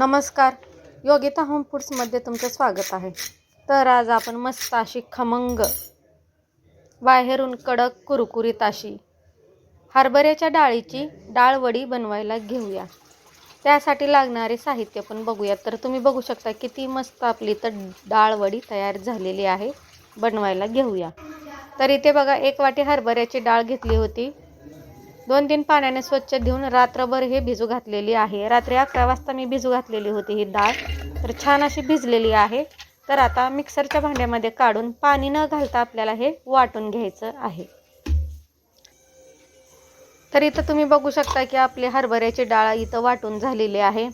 नमस्कार. योगिता होम फूड्समध्ये तुमचं स्वागत आहे. तर आज आपण मस्त अशी खमंग बाहेरून कडक कुरकुरीत अशी हरभऱ्याच्या डाळीची डाळवडी बनवायला घेऊया. त्यासाठी लागणारे साहित्य पण बघूया. तर तुम्ही बघू शकता किती मस्त आपली तर डाळवडी तयार झालेली आहे. बनवायला घेऊया. तर इथे बघा एक वाटी हरभऱ्याची डाळ घेतली होती. दोन तीन पाण्याने स्वच्छ धुवून रात्रभर हे भिजू घातलेली आहे. रात्री अकरा वाजता मी भिजू घातलेली होती ही डाळ. तर छान अशी भिजलेली आहे. तर आता मिक्सरच्या भांड्यामध्ये काढून पाणी न घालता आपल्याला हे वाटून घ्यायचं आहे. तर इथं तुम्ही बघू शकता की आपली हरभऱ्याची डाळ इथं वाटून झालेली आहे.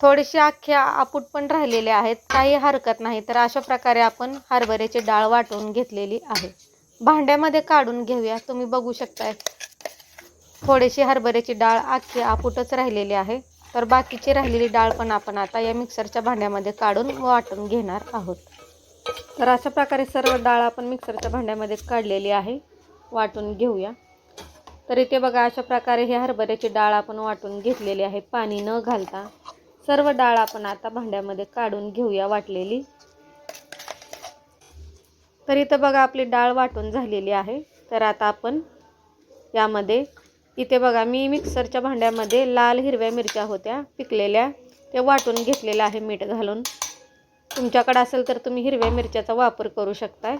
थोडीशी अख्ख्या आपूट पण राहिलेले आहेत. काही हरकत नाही. तर अशा प्रकारे आपण हरभऱ्याची डाळ वाटून घेतलेली आहे. भांड्यामध्ये काढून घेऊया. तुम्ही बघू शकताय. थोडीशी हरभऱ्याची डाळ आखी आपूटच राहिलेली आहे. तर बाकीची राहिलेली डाळ पण आपण आता या मिक्सरच्या भांड्यामध्ये काढून वाटून घेणार आहोत. तर अशा प्रकारे सर्व डाळ आपण मिक्सरच्या भांड्यामध्ये काढलेली आहे. वाटून घेऊया. तर इथे बघा अशा प्रकारे हे हरभऱ्याची डाळ आपण वाटून घेतलेली आहे. पाणी न घालता सर्व डाळ आपण आता भांड्यामध्ये काढून घेऊया वाटलेली. तर इथं बघा आपली डाळ वाटून झालेली आहे. तर आता आपण यामध्ये इथे बघा मी मिक्सरच्या भांड्यामध्ये लाल हिरव्या मिरच्या होत्या पिकलेल्या. ते वाटून घेतलेलं आहे मीठ घालून. तुमच्याकडे असेल तर तुम्ही हिरव्या मिरच्याचा वापर करू शकताय.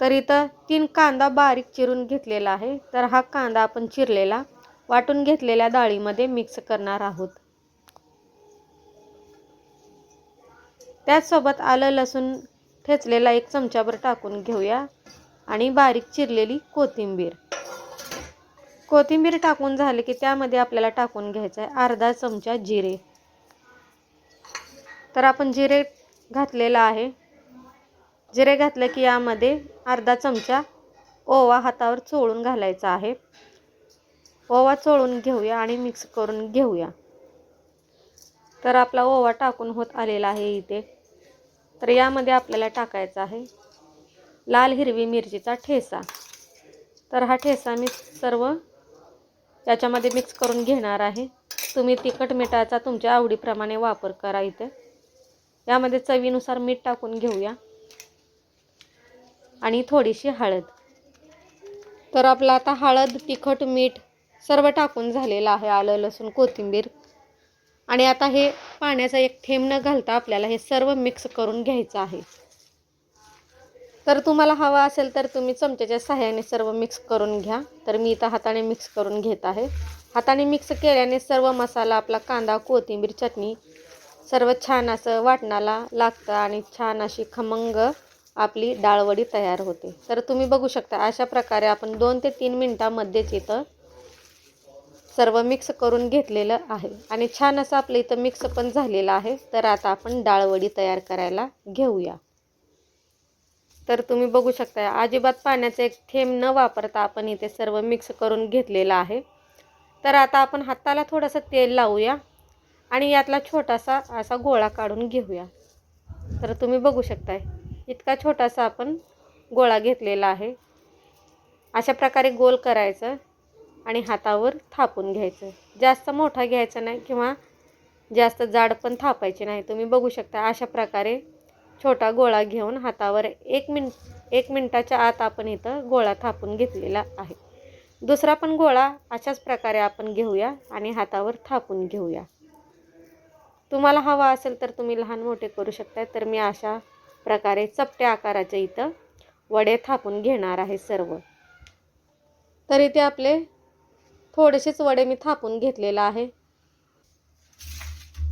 तर इथं तीन कांदा बारीक चिरून घेतलेला आहे. तर हा कांदा आपण चिरलेला वाटून घेतलेल्या डाळीमध्ये मिक्स करणार आहोत. त्याचसोबत आलं लसूण ठेचलेला एक चमचाभर टाकून घेऊया आणि बारीक चिरलेली कोथिंबीर. कोथिंबीर टाकून झाले की त्यामध्ये आपल्याला टाकून घ्यायचं आहे अर्धा चमचा जिरे. तर आपण जिरे घातलेला आहे. जिरे घातलं की यामध्ये अर्धा चमचा ओवा हातावर चोळून घालायचा आहे. ओवा चोळून घेऊया आणि मिक्स करून घेऊया. तर आपला ओवा टाकून होत आलेला आहे इथे. तर यामध्ये आपल्याला टाकायचा आहे लाल हिरवी मिरचीचा ठेसा. तर हा ठेसा मी सर्व याच्यामध्ये मिक्स करून घेणार आहे. तुम्ही तिखट मिठाचा तुमच्या आवडीप्रमाणे वापर करा इथे. यामध्ये चवीनुसार मीठ टाकून घेऊया. आणि थोडीशी हळद. तर आपला आता हळद तिखट मीठ सर्व टाकून झालेलं आहे आलं लसूण कोथिंबीर. आणि आता हे पाण्याचा एक थेंब न घालता आपल्याला हे सर्व मिक्स करून घ्यायचं आहे. तर तुम्हाला हवा असेल तर तुम्ही चमच्याच्या सहाय्याने सर्व मिक्स करून घ्या. तर मी इथं हाताने मिक्स करून घेत आहे. हाताने मिक्स केल्याने सर्व मसाला आपला कांदा कोथिंबीर चटणी सर्व छान असं वाटणाला लागतं आणि छान अशी खमंग आपली डाळवडी तयार होते. तर तुम्ही बघू शकता अशा प्रकारे आपण दोन ते तीन मिनटामध्येच इथं सर्व मिक्स करून घेतलेलं आहे. आणि छान असं आपलं इथं मिक्स पण झालेलं आहे. तर आता आपण डाळवडी तयार करायला घेऊया. तर तुम्ही बघू शकता अजिबात पाण्याचं एक थेंब न वापरता आपण इथे सर्व मिक्स करून घेतलेलं आहे. तर आता आपण हाताला थोडंसं तेल लावूया आणि यातला छोटासा असा गोळा काढून घेऊया. तर तुम्ही बघू शकताय इतका छोटासा आपण गोळा घेतलेला आहे. अशा प्रकारे गोल करायचं. आणि हातावर थापून घ्यायचं. जास्त मोठा घ्यायचा नाही किंवा जास्त जाड पण थापायचे नाही. तुम्ही बघू शकता अशा प्रकारे छोटा गोळा घेऊन हातावर एक मिन एक मिनटाच्या आत आपण इथं गोळा थापून घेतलेला आहे. दुसरा पण गोळा अशाच प्रकारे आपण घेऊया आणि हातावर थापून घेऊया. तुम्हाला हवा असेल तर तुम्ही लहान मोठे करू शकता तर मी अशा प्रकारे चपट्या आकाराचे इथं वडे थापून घेणार आहे सर्व. तर इथे आपले थोडेसेच वडे मी थापून घेतलेलं आहे.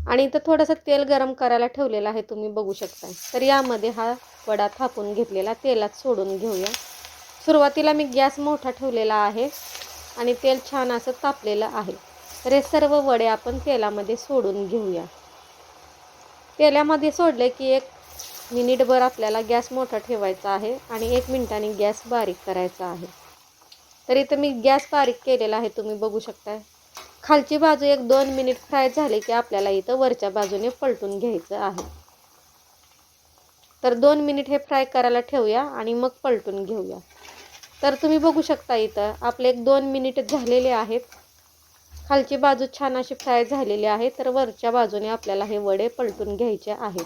आणि इथं थोडंसं तेल गरम करायला ठेवलेलं आहे तुम्ही बघू शकता तर यामध्ये हा वडा थापून घेतलेला तेलात सोडून घेऊया. सुरुवातीला मी गॅस मोठा ठेवलेला आहे आणि तेल छान असं तापलेलं आहे. तर हे सर्व वडे आपण तेलामध्ये सोडून घेऊया. तेलामध्ये सोडले की एक मिनिटभर आपल्याला गॅस मोठा ठेवायचा आहे आणि एक मिनिटाने गॅस बारीक करायचा आहे. तर इथं मी गॅस बारीक केलेला आहे तुम्ही बघू शकता खालची बाजू एक दोन मिनिट फ्राय झाले की आपल्याला इथं वरच्या बाजूने पलटून घ्यायचं आहे. तर दोन मिनिट हे फ्राय करायला ठेवूया आणि मग पलटून घेऊया. तर तुम्ही बघू शकता इथं आपले एक दोन मिनिट झालेले आहेत. खालची बाजू छान अशी फ्राय झालेली आहे तर वरच्या बाजूने आपल्याला हे वडे पलटून घ्यायचे आहेत.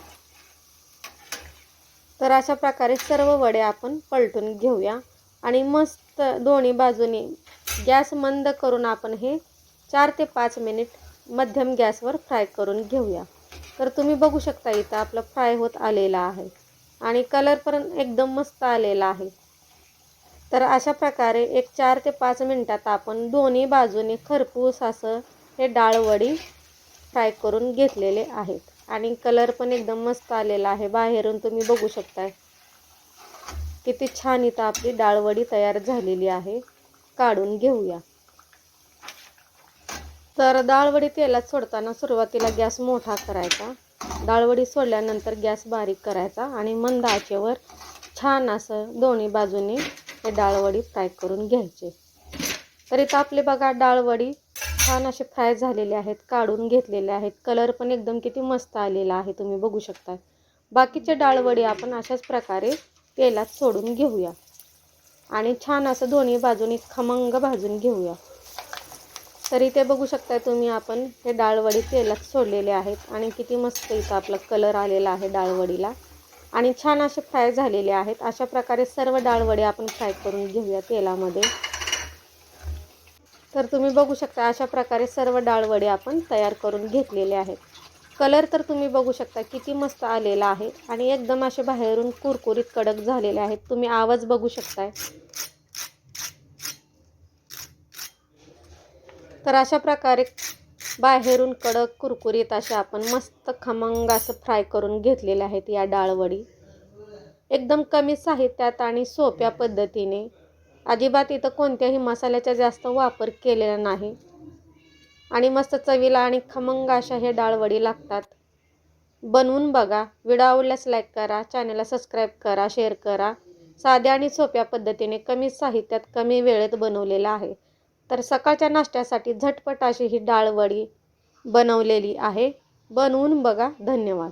तर अशा प्रकारे सर्व वडे आपण पलटून घेऊया. आणि मस्त दोन्ही बाजूने गॅस मंद करून आपण हे चार ते पाच मिनिट मध्यम गॅसवर फ्राय करून घेऊया. तर तुम्ही बघू शकता इथं आपलं फ्राय होत आलेला आहे आणि कलर पण एकदम मस्त आलेला आहे. तर अशा प्रकारे एक चार ते पाच मिनटात आपण दोन्ही बाजूने खरपूस असं हे डाळवडी फ्राय करून घेतलेले आहेत. आणि कलर पण एकदम मस्त आलेला आहे. बाहेरून तुम्ही बघू शकताय. किती छान इथं आपली डाळवडी तयार झालेली आहे. काढून घेऊया. तर डाळवडी तेलात सोडताना सुरुवातीला गॅस मोठा करायचा. डाळवडी सोडल्यानंतर गॅस बारीक करायचा आणि मंद आचेवर छान असं दोन्ही बाजूने हे डाळवडी फ्राय करून घ्यायचे. तर इथं आपले बघा डाळवडी छान असे फ्राय झालेले आहेत काढून घेतलेले आहेत. कलर पण एकदम किती मस्त आलेला आहे तुम्ही बघू शकता. बाकीचे डाळवडी आपण अशाच प्रकारे तेलात सोडून घेऊया. आणि छान असं दोन्ही बाजूनी खमंग भाजून घेऊया. तर इथे बघू शकताय तुम्ही आपण हे डाळवडी तेलात सोडलेले आहेत आणि किती मस्त इथं आपला कलर आलेला आहे डाळवडीला. आणि छान असे फ्राय झालेले आहेत. अशा प्रकारे सर्व डाळवडी आपण फ्राय करून घेऊया तेलामध्ये. तर तुम्ही बघू शकता अशा प्रकारे सर्व डाळवडे आपण तयार करून घेतलेले आहेत. कलर तर तुम्ही बघू शकता किती मस्त आलेला आहे. आणि एकदम असे बाहेरून कुरकुरीत कडक झालेले आहेत. तुम्ही आवाज बघू शकताय. तर अशा प्रकारे बाहेरून कडक कुरकुरीत असे आपण मस्त खमंग असं फ्राय करून घेतलेले आहेत या डाळवडी. एकदम कमी साहित्यात आणि सोप्या पद्धतीने. अजिबात इथं कोणत्याही मसाल्याचा जास्त वापर केलेला नाही. आणि मस्त चवीला आणि खमंग अशा हे डाळवडी लागतात. बनवून बघा. व्हिडिओ आवडल्यास लाईक करा. चॅनलला सबस्क्राईब करा. शेअर करा. साध्या आणि सोप्या पद्धतीने कमी साहित्यात कमी वेळेत बनवलेलं आहे. तर सकाळच्या नाश्त्यासाठी झटपट अशी ही डाळवडी बनवलेली आहे. बनवून बघा. धन्यवाद.